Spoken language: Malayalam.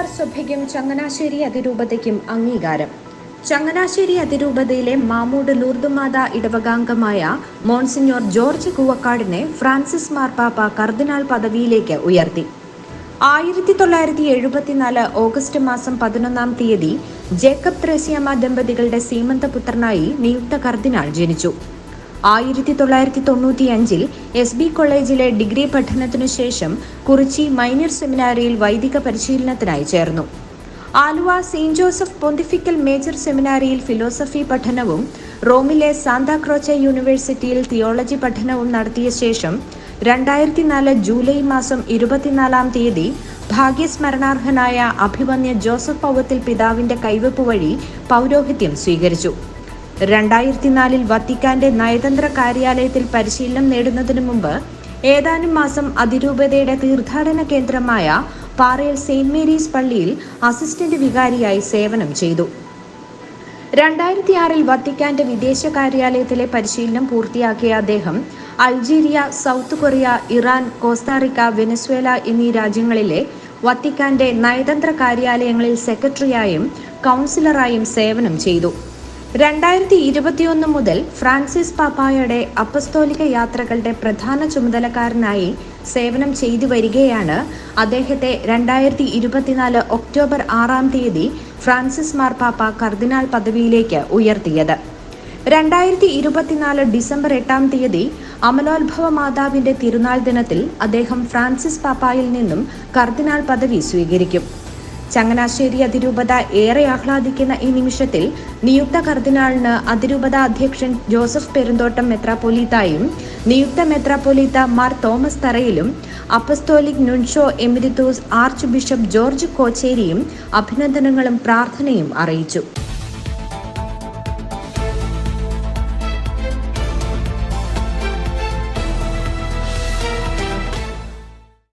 മലബാർ സഭയ്ക്കും ചങ്ങനാശ്ശേരി അതിരൂപതയ്ക്കും അംഗീകാരം. ചങ്ങനാശ്ശേരി അതിരൂപതയിലെ മാമൂട് ലൂർദുമാത ഇടവകാംഗമായ മോൺസിഞ്ഞോർ ജോർജ് കൂവക്കാടിനെ ഫ്രാൻസിസ് മാർപ്പാപ്പ കർദിനാൾ പദവിയിലേക്ക് ഉയർത്തി. ആയിരത്തി തൊള്ളായിരത്തി എഴുപത്തിനാല് ഓഗസ്റ്റ് മാസം പതിനൊന്നാം തീയതി ജേക്കബ് ത്രേസിയമ്മ ദമ്പതികളുടെ സീമന്തപുത്രനായി നിയുക്ത കർദിനാൾ ജനിച്ചു. ആയിരത്തി തൊള്ളായിരത്തി തൊണ്ണൂറ്റിയഞ്ചിൽ എസ് ബി കോളേജിലെ ഡിഗ്രി പഠനത്തിനു ശേഷം കുറിച്ചി മൈനർ സെമിനാരിയിൽ വൈദിക പരിശീലനത്തിനായി ചേർന്നു. Aluva saint Joseph pontifical major സെമിനാരിയിൽ ഫിലോസഫി പഠനവും റോമിലെ സാന്താക്രോച്ച യൂണിവേഴ്സിറ്റിയിൽ തിയോളജി പഠനവും നടത്തിയ ശേഷം രണ്ടായിരത്തി നാല് ജൂലൈ മാസം ഇരുപത്തിനാലാം തീയതി ഭാഗ്യസ്മരണാർഹനായ അഭിമന്യ ജോസഫ് പൗവത്തിൽ പിതാവിന്റെ കൈവപ്പ് വഴി പൗരോഹിത്യം സ്വീകരിച്ചു. രണ്ടായിരത്തി നാലിൽ വത്തിക്കാന്റെ നയതന്ത്ര കാര്യാലയത്തിൽ പരിശീലനം നേടുന്നതിനു മുമ്പ് ഏതാനും മാസം അതിരൂപതയുടെ തീർത്ഥാടന കേന്ദ്രമായ പാറയിൽ സെയിന്റ് മേരീസ് പള്ളിയിൽ അസിസ്റ്റന്റ് വികാരിയായി സേവനം ചെയ്തു. രണ്ടായിരത്തി ആറിൽ വത്തിക്കാന്റെ വിദേശ കാര്യാലയത്തിലെ പരിശീലനം പൂർത്തിയാക്കിയ അദ്ദേഹം Algeria South Korea Iran Costa Rica Venezuela എന്നീ രാജ്യങ്ങളിലെ വത്തിക്കാന്റെ നയതന്ത്ര കാര്യാലയങ്ങളിൽ സെക്രട്ടറിയായും കൗൺസിലറായും സേവനം ചെയ്തു. രണ്ടായിരത്തി ഇരുപത്തിയൊന്ന് മുതൽ ഫ്രാൻസിസ് പാപ്പായുടെ അപ്പസ്തോലിക യാത്രകളുടെ പ്രധാന ചുമതലക്കാരനായി സേവനം ചെയ്തു വരികയാണ്. അദ്ദേഹത്തെ രണ്ടായിരത്തി ഇരുപത്തിനാല് ഒക്ടോബർ ആറാം തീയതി ഫ്രാൻസിസ് മാർപ്പാപ്പ കർദിനാൾ പദവിയിലേക്ക് ഉയർത്തിയത്. രണ്ടായിരത്തി ഇരുപത്തിനാല് ഡിസംബർ എട്ടാം തീയതി അമലോത്ഭവ മാതാവിന്റെ തിരുനാൾ ദിനത്തിൽ അദ്ദേഹം ഫ്രാൻസിസ് പാപ്പായിൽ നിന്നും കർദിനാൾ പദവി സ്വീകരിക്കും. ചങ്ങനാശ്ശേരി അതിരൂപത ഏറെ ആഹ്ലാദിക്കുന്ന ഈ നിമിഷത്തിൽ നിയുക്ത കർദിനാളിന് അതിരൂപത അധ്യക്ഷൻ ജോസഫ് പെരുന്തോട്ടം മെത്രാപ്പൊലീത്തായും നിയുക്ത മെത്രാപ്പൊലീത്ത Mar Thomas തറയിലും apostolic nuncio emeritus archbishop George കോച്ചേരിയും അഭിനന്ദനങ്ങളും പ്രാർത്ഥനയും അറിയിച്ചു.